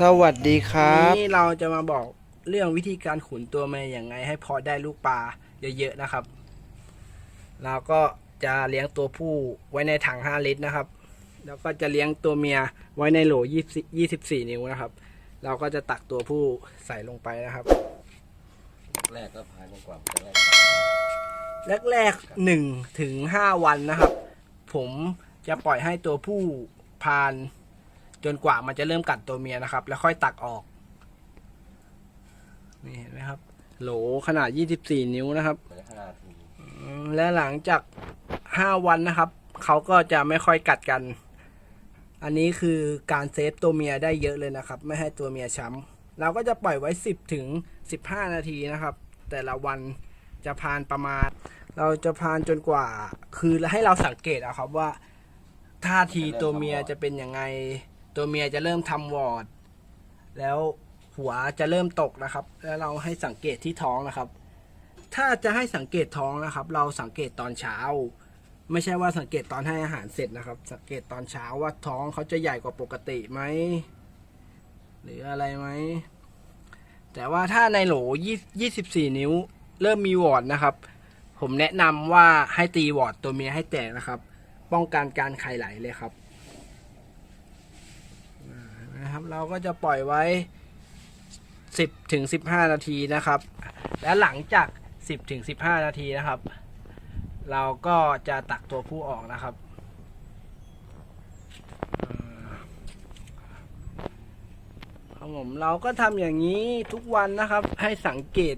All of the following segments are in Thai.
สวัสดีครับวันนี้เราจะมาบอกเรื่องวิธีการขุนตัวเมียอย่างไง ให้พอได้ลูกปลาเยอะๆนะครับเราก็จะเลี้ยงตัวผู้ไว้ในถัง 5 ลิตรนะครับ แล้วก็จะเลี้ยงตัวเมียไว้ในโหล20 24นิ้วนะครับ เราก็จะตักตัวผู้ใส่ลงไปนะครับ แรกก็พายจนกว่าแรกแรกๆหนึ่งถึงห้าวันนะครับ ผมจะปล่อยให้ตัวผู้พาน จนกว่ามันจะเริ่มกัดตัวเมียนะครับ แล้วค่อยตักออก นี่เห็นไหมครับ โหลขนาด 24 นิ้วนะครับ และหลังจาก 5 วันนะครับ เขาก็จะไม่ค่อยกัดกัน อันนี้คือการเซฟตัวเมียได้เยอะเลยนะครับ ไม่ให้ตัวเมียช้ำ เราก็จะปล่อยไว้ 10ถึง15 นาทีนะครับ แต่ละวันจะพานประมาณ เราจะพานจนกว่า คือให้เราสังเกตอะครับว่าท่าทีตัวเมียจะเป็นยังไง ตัวเมียจะเริ่มทำวอร์ด แล้วหัวจะเริ่มตกนะครับ แล้วเราให้สังเกตที่ท้องนะครับ ถ้าจะให้สังเกตท้องนะครับ เราสังเกตตอนเช้า ไม่ใช่ว่าสังเกตตอนให้อาหารเสร็จนะครับ สังเกตตอนเช้าว่าท้องเขาจะใหญ่กว่าปกติไหมหรืออะไรไหมแต่ว่าถ้าในโหลยี่สิบสี่นิ้ว เริ่มมีวอร์ดนะครับ ผมแนะนำว่าให้ตีวอร์ดตัวเมียให้แตกนะครับ ป้องกันการไข่ไหลเลยครับอ่านะครับ เราก็จะปล่อยไว้ 10ถึง15 นาทีนะครับ และหลังจาก 10ถึง15 นาทีนะครับ เราก็จะตักตัวผู้ออกนะครับอ่าครับผมเราก็ทำอย่างนี้ทุกวันนะครับ ให้สังเกต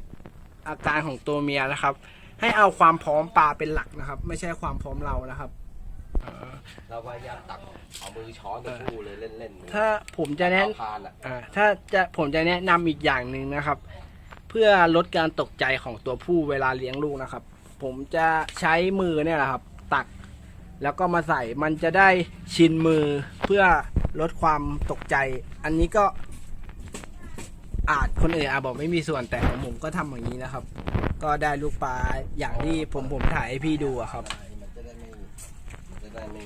อาการของตัวเมียนะครับ ให้เอาความพร้อมปลาเป็นหลักนะครับ ไม่ใช่ความพร้อมเรานะครับ เราพยายามตักเอามือช้อนตัวผู้เลยเล่นๆถ้าผมจะแนะเอาพานอะอ่าถ้าจะผมจะแนะนำอีกอย่างหนึ่งนะครับ เพื่อลดการตกใจของตัวผู้เวลาเลี้ยงลูกนะครับ ผมจะใช้มือเนี่ยแหละครับ ตักแล้วก็มาใส่มันจะได้ชินมือเพื่อลดความตกใจ อันนี้ก็อาจคนอื่นอาจบอกไม่มีส่วนแต่ของผมก็ทำอย่างนี้นะครับ ก็ได้ลูกปลาอย่างที่ผมผมถ่ายให้พี่ดูอะครับมันจะได้ไม่ มันจะได้ไม่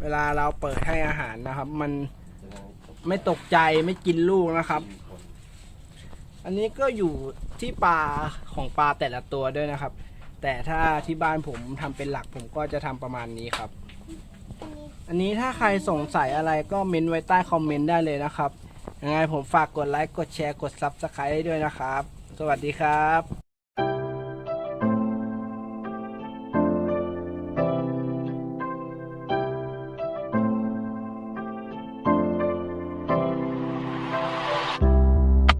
เวลาเราเปิดให้อาหารนะครับ มันจะได้ไม่ตกใจไม่กินลูกนะครับมีคนอันนี้ก็อยู่ที่ปลาของปลาแต่ละตัวด้วยนะครับ แต่ถ้าที่บ้านผมทำเป็นหลักผมก็จะทำประมาณนี้ครับ อันนี้ถ้าใครสงสัยอะไรก็เมนไว้ใต้คอมเมนต์ได้เลยนะครับยังไงผมฝากกดไลค์กดแชร์กด Subscribe ได้ด้วยนะครับ สวัสดีครับ